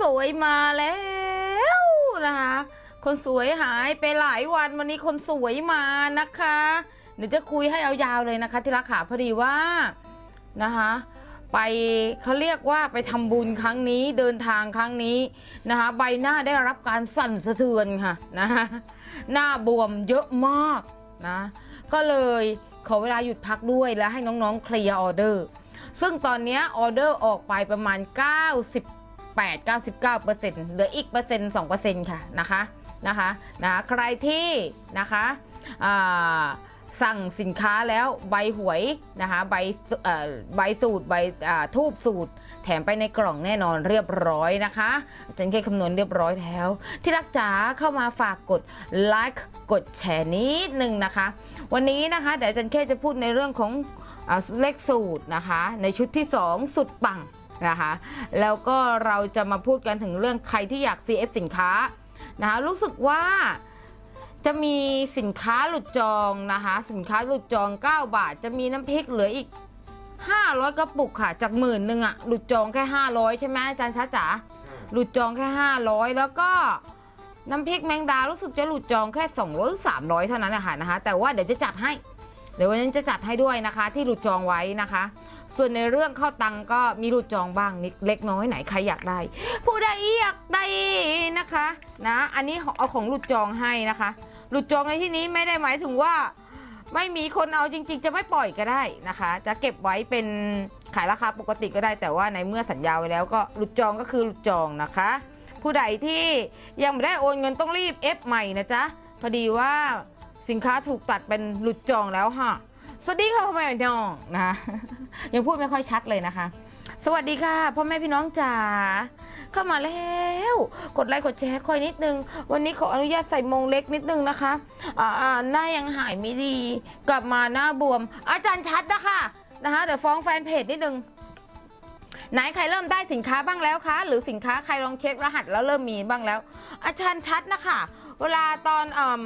สวยมาแล้วนะคะ คนสวยหายไปหลายวันวันนี้คนสวยมานะคะ เดี๋ยวจะคุยให้เอายาวเลยนะคะ ที่รักขาพอดีว่านะคะไปเขาเรียกว่าไปทำบุญครั้งนี้เดินทางครั้งนี้นะคะใบหน้าได้รับการสั่นสะเทือนค่ะนะะหน้าบวมเยอะมากนะก็เลยขอเวลาหยุดพักด้วยแล้วให้น้องๆเคลียร์ออเดอร์ ซึ่งตอนนี้ออเดอร์ออกไปประมาณ 90 8 99เปอร์เซ็นต์เหลืออีกเปอร์เซ็นต์2เปอร์เซ็นต์ค่ะนะคะนะคะนะใครที่นะคะสั่งสินค้าแล้วใบหวยนะคะใบใบสูตรใบทูบสูตร แถมไปในกล่องแน่นอนเรียบร้อยนะคะอาจารย์เคคำนวณเรียบร้อยแล้ว ที่รักจ๋าเข้ามาฝากกดไลค์กดแชร์นิดนึงนะคะ วันนี้นะคะเดี๋ยวอาจารย์เคจะพูดในเรื่องของอเลขสูตรนะคะ ในชุดที่ 2 สุดปัง นะคะ แล้วก็เราจะมาพูดกันถึงเรื่องใครที่อยาก CF สินค้านะคะรู้สึกว่าจะมีสินค้าหลุดจองนะคะสินค้าหลุดจอง 9 บาท จะมีน้ำพริกเหลืออีก 500 กระปุกค่ะ จากหมื่นหนึ่งอะหลุดจองแค่ 500 ใช่ไหมอาจารย์ช้าจ๋าหลุดจองแค่ 500 แล้วก็น้ำพริกแมงดารู้สึกจะหลุดจองแค่ 200หรือ300 เท่านั้นนะคะนะคะ แต่ว่าเดี๋ยวจะจัดให้เดี๋ยววันนี้จะจัดให้ด้วยนะคะ ที่หลุดจองไว้นะคะ ส่วนในเรื่องข้าวตังก็มีหลุดจองบ้างนิดเล็กน้อยไหนใครอยากได้ ผู้ใดอยากได้นะคะนะอันนี้เอาของหลุดจองให้นะคะ หลุดจองในที่นี้ไม่ได้หมายถึงว่าไม่มีคนเอาจริง ๆ จะไม่ปล่อยก็ได้นะคะ จะเก็บไว้เป็นขายราคาปกติก็ได้ แต่ว่าในเมื่อสัญญาไว้แล้วก็หลุดจองก็คือหลุดจองนะคะ ผู้ใดที่ยังไม่ได้โอนเงินต้องรีบเอฟใหม่นะจ๊ะพอดีว่า สินค้าถูกตัดเป็นหลุดจองแล้วค่ะ สวัสดีค่ะพ่อแม่พี่น้องนะ ยังพูดไม่ค่อยชัดเลยนะคะ สวัสดีค่ะพ่อแม่พี่น้องจ๋า เข้ามาแล้ว กดไลค์กดแชร์ค่อยนิดนึง วันนี้ขออนุญาตใส่มงเล็กนิดนึงนะคะ อ่าหน้ายังหายไม่ดี กลับมาหน้าบวม อาจารย์ชัดนะคะนะคะเดี๋ยวฟ้องแฟนเพจนิดนึงไหนใครเริ่มได้สินค้าบ้างแล้วคะ หรือสินค้าใครลองเช็ครหัสแล้วเริ่มมีบ้างแล้ว อาจารย์ชัดนะคะ เวลาตอนอม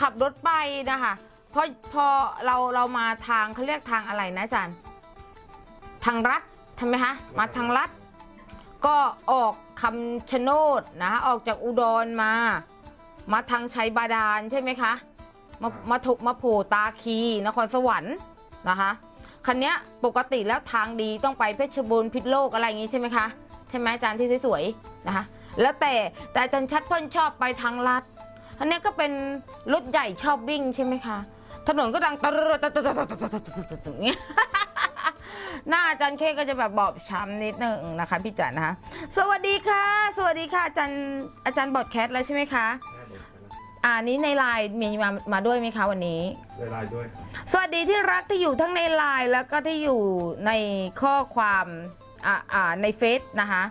ขับรถไปนะคะพอพอเราเรามาทางเขาเรียกทางอะไรนะอาจารย์ ทางรัฐทำไหมคะมาทางรัฐ ก็ออกคำชะโนดนะคะออกจากอุดรมา มาทางชัยบาดาลใช่ไหมคะมามาถูกมาโผล่ตาคี นครสวรรค์นะคะคันเนี้ยปกติแล้วทางดีต้องไปเพชรบูรณ์พิษณุโลกอะไรอย่างงี้ใช่ไหมคะใช่ไหมอาจารย์ที่สวยๆนะคะแล้วแต่แต่อาจารย์ชัดเพิ่นชอบไปทางลัดอันเนี้ยก็เป็น รถใหญ่ชอบวิ่งใช่ไหมคะ ถนนก็ดังตะตะตะตะตะตะตะอย่างเงี้ยหน้าอาจารย์เคก็จะแบบบอบช้ำนิดนึงนะคะ พี่จันนะคะสวัสดีค่ะ สวัสดีค่ะอาจารย์อาจารย์บอดแคสแล้วใช่ไหมคะอ่านี้ในไลน์มีมามาด้วยไหมคะวันนี้ในไลน์ด้วย สวัสดีที่รักที่อยู่ทั้งในไลน์แล้วก็ที่อยู่ในข้อความอ่าอ่าในเฟซนะคะ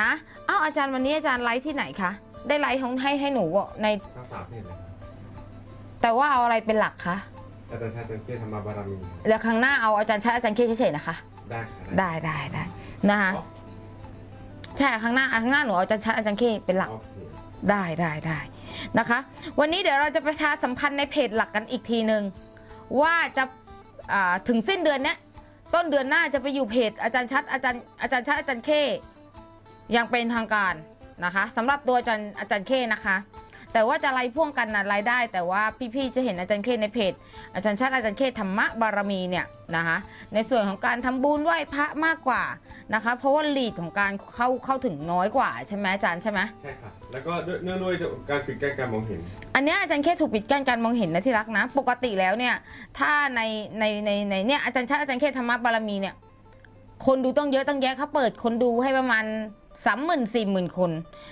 นะอ้าวอาจารย์วันนี้อาจารย์ไลฟ์ที่ไหนคะได้ไลฟ์ของให้ให้หนูในภาษาเนี่ย แต่ว่าเอาอะไรเป็นหลักคะอาจารย์ชาติเกียรติธรรมบารมีแล้วครั้งหน้าเอาอาจารย์ชัดอาจารย์เคเฉยๆนะคะ ได้ครับได้ได้ได้นะคะอ๋อใช่ครั้งหน้าครั้งหน้าหนูเอาอาจารย์ชัดอาจารย์เคเป็นหลัก โอเคได้ได้ได้นะคะ วันนี้เดี๋ยวเราจะประชาสัมพันธ์ในเพจหลักกันอีกทีหนึ่งว่าจะอ่าถึงสิ้นเดือนเนี้ยต้นเดือนหน้าจะไปอยู่เพจอาจารย์ชัดอาจารย์อาจารย์ชัดอาจารย์เคอย่างเป็นทางการนะคะสำหรับตัวอาจารย์อาจารย์เคนะคะ แต่ว่าจะไล่พ่วงกันนะไล่ได้ แต่ว่าพี่ๆจะเห็นอาจารย์เคในเพจอาจารย์ชัดอาจารย์เคธรรมะบารมีเนี่ยนะคะในส่วนของการทำบุญไหว้พระมากกว่านะคะเพราะว่าลีดของการเข้าเข้าถึงน้อยกว่าใช่ไหมอาจารย์ใช่ไหมใช่ครับแล้วก็ด้วยเนื่องด้วยการปิดกั้นการมองเห็น อันเนี้ยอาจารย์แค่ถูกปิดกั้นการมองเห็นนะที่รักนะ ปกติแล้วเนี่ยถ้าในในในในเนี่ยอาจารย์ชัดอาจารย์แค่ธรรมะบารมีเนี่ยคนดูต้องเยอะต้องแยะเขาเปิดคนดูให้ประมาณ สามหมื่นสี่หมื่นคน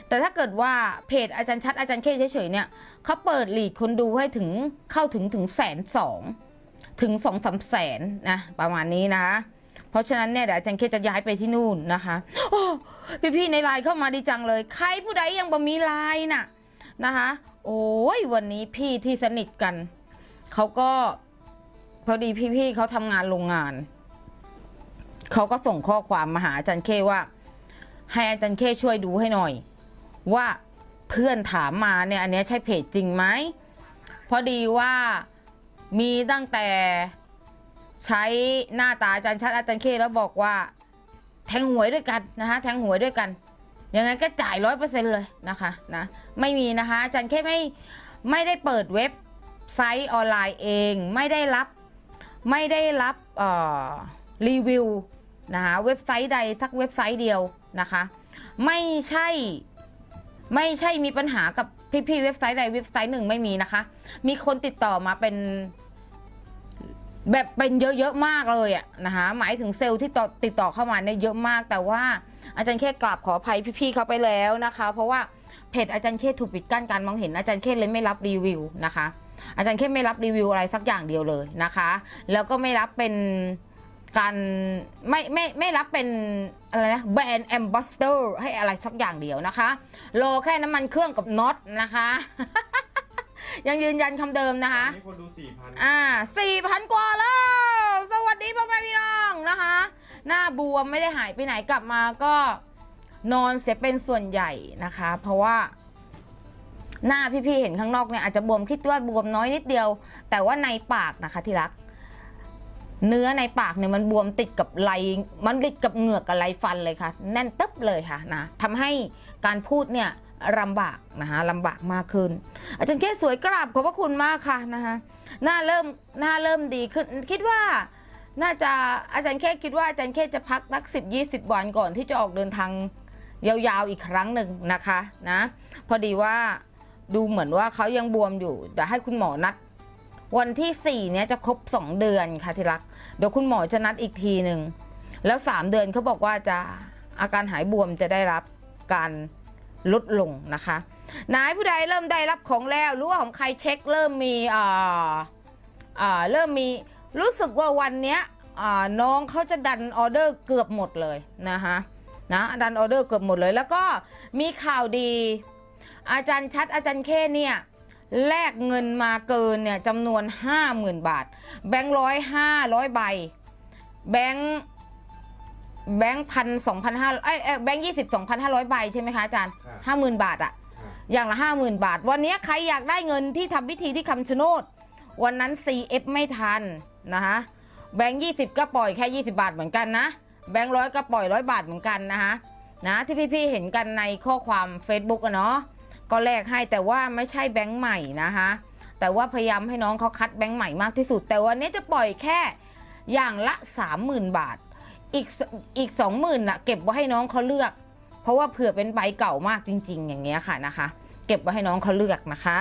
แต่ถ้าเกิดว่าเพจอาจารย์ชัดอาจารย์แค่เฉยๆเนี่ยเขาเปิดลีดคนดูให้ถึงเข้าถึงถึงแสนสองถึงสองสามแสนนะประมาณนี้นะคะเพราะฉะนั้นเนี่ยเดี๋ยวอาจารย์เคจะย้ายไปที่นู่นนะคะโอ้พี่ๆในไลน์เข้ามาดีจังเลย ใครผู้ใดยังบ่มีไลน์น่ะนะคะ โอ้ยวันนี้พี่ที่สนิทกันเขาก็พอดีพี่ๆเขาทำงานโรงงานเขาก็ส่งข้อความมาหาอาจารย์เคว่า ให้อาจารย์เคช่วยดูให้หน่อย ว่าเพื่อนถามมาเนี่ยอันนี้ใช่เพจจริงไหมพอดีว่ามีตั้งแต่ใช้หน้าตาอาจารย์ชัดอาจารย์เคแล้วบอกว่า แทงหวยด้วยกันนะคะแทงหวยด้วยกันยังไงก็จ่ายร้อยเปอร์เซ็นเลยนะคะนะไม่มีนะคะอาจารย์แค่ไม่ไม่ได้เปิดเว็บไซต์ออนไลน์เอง ไม่ได้รับไม่ได้รับเอ่อรีวิว นะคะเว็บไซต์ใดสักเว็บไซต์เดียวนะคะ ไม่ใช่ไม่ใช่มีปัญหากับพี่ๆเว็บไซต์ใดเว็บไซต์หนึ่งไม่มีนะคะ มีคนติดต่อมาเป็นแบบเป็นเยอะๆมากเลยอะนะคะหมายถึงเซลล์ที่ต่อติดต่อเข้ามาเนี่ยเยอะมาก แต่ว่าอาจารย์แค่กราบขออภัยพี่ๆเขาไปแล้วนะคะ เพราะว่าเพจอาจารย์เคถูกปิดกั้นการมองเห็นอาจารย์เคเลยไม่รับรีวิวนะคะ อาจารย์เคไม่รับรีวิวอะไรสักอย่างเดียวเลยนะคะ แล้วก็ไม่รับเป็น การไม่ไม่ไม่รับเป็นอะไรนะแบรนด์แอมบาสเดอร์ให้อะไรสักอย่างเดียวนะคะรอแค่น้ำมันเครื่องกับน็อตนะคะ ยังยืนยันคำเดิมนะคะตอนนี้คนดูสี่พันอ่าสี่พันกว่าแล้ว สวัสดีพ่อแม่พี่น้องนะคะ หน้าบวมไม่ได้หายไปไหนกลับมาก็นอนเสียเป็นส่วนใหญ่นะคะ เพราะว่า หน้าพี่ๆเห็นข้างนอกเนี่ยอาจจะบวมคิดว่าบวมน้อยนิดเดียว แต่ว่าในปากนะคะที่รัก เนื้อในปากเนี่ยมันบวมติดกับไหลมันติดกับเหงือกกับไหลฟันเลยค่ะ แน่นตึ๊บเลยค่ะนะทำให้การพูดเนี่ยลำบากนะคะลำบากมากขึ้น อาจารย์แค่สวยกราบขอบพระคุณมากค่ะนะคะหน้าเริ่มหน้าเริ่มดีขึ้นคิดว่าน่าจะอาจารย์แค่คิดว่าอาจารย์แค่จะพักนักสิบยี่สิบวันก่อนที่จะออกเดินทางยาวๆอีกครั้งหนึ่งนะคะนะพอดีว่าดูเหมือนว่าเขายังบวมอยู่เดี๋ยวให้คุณหมอนัด วันที่สี่เนี้ยจะครบสองเดือนค่ะที่รัก เดี๋ยวคุณหมอจะนัดอีกทีหนึ่ง แล้วสามเดือนเขาบอกว่าจะอาการหายบวมจะได้รับการลดลงนะคะนายผู้ใดเริ่มได้รับของแล้วรือว่าของใครเช็คเริ่มมีอ่าอ่าเริ่มมีรู้สึกว่าวันเนี้ยอ่าน้องเขาจะดันออเดอร์เกือบหมดเลยนะคะนะดันออเดอร์เกือบหมดเลย แล้วก็มีข่าวดี อาจารย์ชัดอาจารย์เคเนี่ย แลกเงินมาเกินเนี่ยจำนวน 50,000 บาท แบงค์ร้อยห้าร้อยใบ แบงค์แบงค์พันสองพันห้าเอ้ยเอ้ยแบงค์ยี่สิบสองพันห้าร้อยใบใช่ไหมคะอาจารย์ห้าหมื่นบาทอะค่ะอย่างละห้าหมื่นบาท วันนี้ใครอยากได้เงินที่ทำพิธีที่คำชะโนด วันนั้น CF ไม่ทันนะคะแบงค์ยี่สิบก็ปล่อยแค่ยี่สิบาทเหมือนกันนะ แบงค์ร้อยก็ปล่อยร้อยบาทเหมือนกันนะคะนะที่พี่ๆเห็นกันในข้อความ Facebook อะเนาะ ก็แลกให้แต่ว่าไม่ใช่แบงค์ใหม่นะคะแต่ว่าพยายามให้น้องเขาคัดแบงค์ใหม่มากที่สุด แต่วันนี้จะปล่อยแค่อย่างละ 30,000 บาท อีกสอีก20,000น่ะเก็บไว้ให้น้องเขาเลือก เพราะว่าเผื่อเป็นใบเก่ามากจริง ๆ อย่างเงี้ยค่ะนะคะ เก็บไว้ให้น้องเขาเลือกนะคะ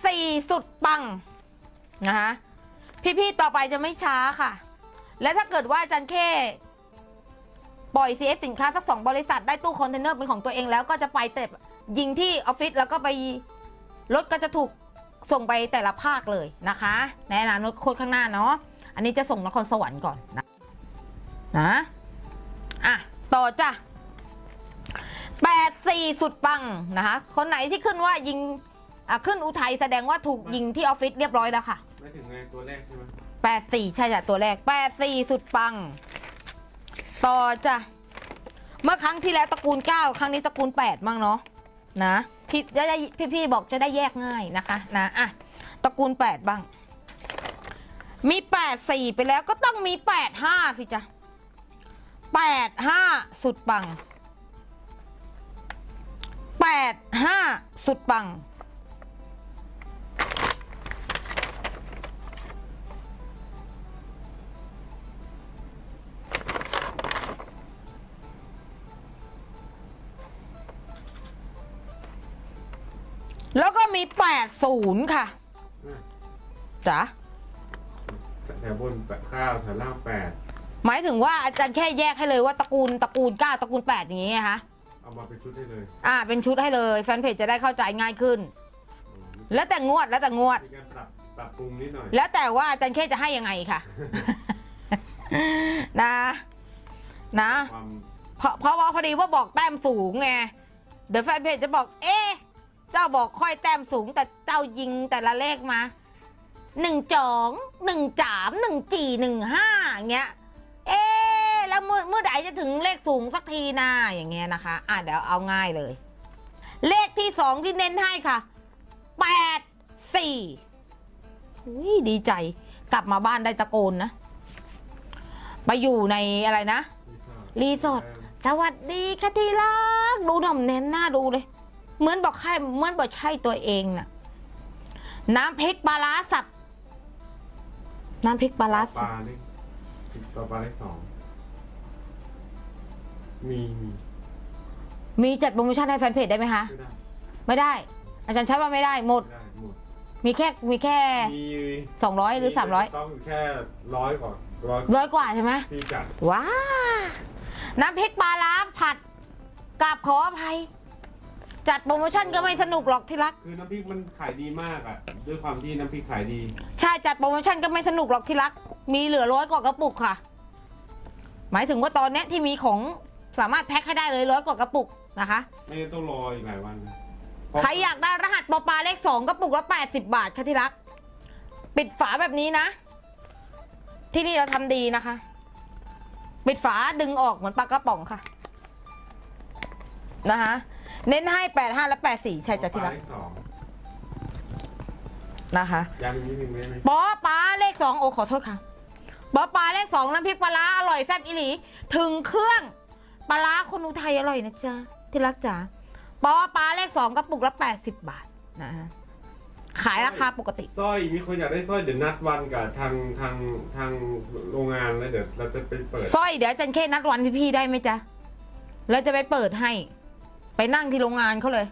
84สุดปังนะคะพี่ๆต่อไปจะไม่ช้าค่ะ และถ้าเกิดว่าจันเคปล่อย CF สินค้าสักสองบริษัทได้ตู้คอนเทนเนอร์เป็นของตัวเองแล้วก็จะไปเต็บ ยิงที่ออฟฟิศแล้วก็ไปรถก็จะถูกส่งไปแต่ละภาคเลยนะคะในอนาคตข้างหน้าเนาะอันนี้จะส่งนครสวรรค์ก่อนนะนะอะต่อจ้ะแปดสี่สุดปังนะคะคนไหนที่ขึ้นว่ายิงอะขึ้นอุทัยแสดงว่าถูกยิงที่ออฟฟิศเรียบร้อยแล้วค่ะไม่ถึงไงตัวแรกใช่ไหมแปดสี่ใช่จ้ะตัวแรกแปดสี่สุดปัง ต่อจ้ะเมื่อครั้งที่แล้วตระกูลเก้าครั้งนี้ตระกูลแปดมั่งเนาะ นะพี่จะได้พี่พี่บอกจะได้แยกง่ายนะคะนะอะตระกูลแปดบ้าง มีแปดสี่ไปแล้วก็ต้องมีแปดห้าสิจ้ะแปดห้าสุดปังแปดห้าสุดปัง มี 80ค่ะอะจ๋าแถวบนแปดข้าวแถวล่างแปดหมายถึงว่าอาจารย์แค่แยกให้เลยว่าตระกูลตระกูลเก้าตระกูลแปดอย่างงี้ไงคะเอามาเป็นชุดได้เลยอ่าเป็นชุดให้เลย แฟนเพจจะได้เข้าใจง่ายขึ้นอ๋อแล้วแต่งวดแล้วแต่งวด มีการปรับปรับปรุงนิดหน่อยแล้วแต่ว่าอาจารย์แค่จะให้ยังไงค่ะ นะ นะ ความเพราะเพราะว่าพอดีว่าบอกแต้มสูงไง เดี๋ยวแฟนเพจจะบอก เอ๊ะ เจ้าบอกค่อยแต้มสูงแต่เจ้ายิงแต่ละเลขมาหนึ่งจองหนึ่งจามหนึ่งจีหนึ่งห้าอย่างเงี้ย เอ๊ะแล้วเมื่อเมื่อไหร่จะถึงเลขสูงสักทีนะอย่างเงี้ยนะคะ อะเดี๋ยวเอาง่ายเลย เลขที่สองที่เน้นให้ค่ะแปดสี่อุ๊ยดีใจ กลับมาบ้านได้ตะโกนนะ ไปอยู่ในอะไรนะ รีสอร์ทสวัสดีค่ะที่รัก ดูหน่อมแนมหน้าดูเลย เหมือนบอกใช่เหมือนบอกใช่ตัวเองน่ะ น้ำพริกปลาร้าสับ น้ำพริกปลาร้าปสับลาเลขต่อปลาเลขสองมีมีมีจัดโปรโมชั่นให้แฟนเพจได้ไหมคะ ไม่ได้ไม่ได้ อาจารย์ชัดว่าไม่ได้หมด ไม่ได้หมดมีแค่มีแค่มีสองร้อยหรือสามร้อยต้องอยู่แค่ร้อยกว่าร้อยร้อยกว่าใช่ไหมที่จัดว้าน้ำพริกปลาร้าผัดกราบขออภัย จัดโปรโมชั่นก็ไม่สนุกหรอกที่รัก คือน้ำพริกมันขายดีมากอะ ด้วยความที่น้ำพริกขายดี ใช่จัดโปรโมชั่นก็ไม่สนุกหรอกที่รัก มีเหลือร้อยกว่ากระปุกค่ะ หมายถึงว่าตอนเนี้ยที่มีของสามารถแพ็คให้ได้เลยร้อยกว่ากระปุกนะคะ ไม่งั้นต้องรออีกหลายวันนะใครอยากได้รหัสปอปลาเลขสองกระปุกละแปดสิบาทค่ะที่รัก ปิดฝาแบบนี้นะ ที่นี่เราทำดีนะคะ ปิดฝาดึงออกเหมือนปลากระป๋องค่ะ นะคะ เน้นให้แปดห้าและแปดสี่ใช่จ้ะที่รักปลาเลขสองนะคะย้ำอีกนิดนึงได้ไหมปอปลาเลขสองโอ้ขอโทษค่ะปอปลาเลขสองน้ำพริกปลาร้าอร่อยแซ่บอีหลี ถึงเครื่องปลาร้าคนอุทัยอร่อยนะจ๊ะที่รักจ๋าปอปลาเลขสองกระปุกละแปดสิบบาทนะฮะขายราคาปกติ สร้อยมีคนอยากได้สร้อยเดี๋ยวนัดวันกับทางทางทางโรงงานแล้วเดี๋ยวเราจะไปเปิด สร้อยเดี๋ยวอาจันเคนัดวันพี่ๆได้ไหมจ๊ะ แล้วจะไปเปิดให้ ไปนั่งที่โรงงานเขาเลย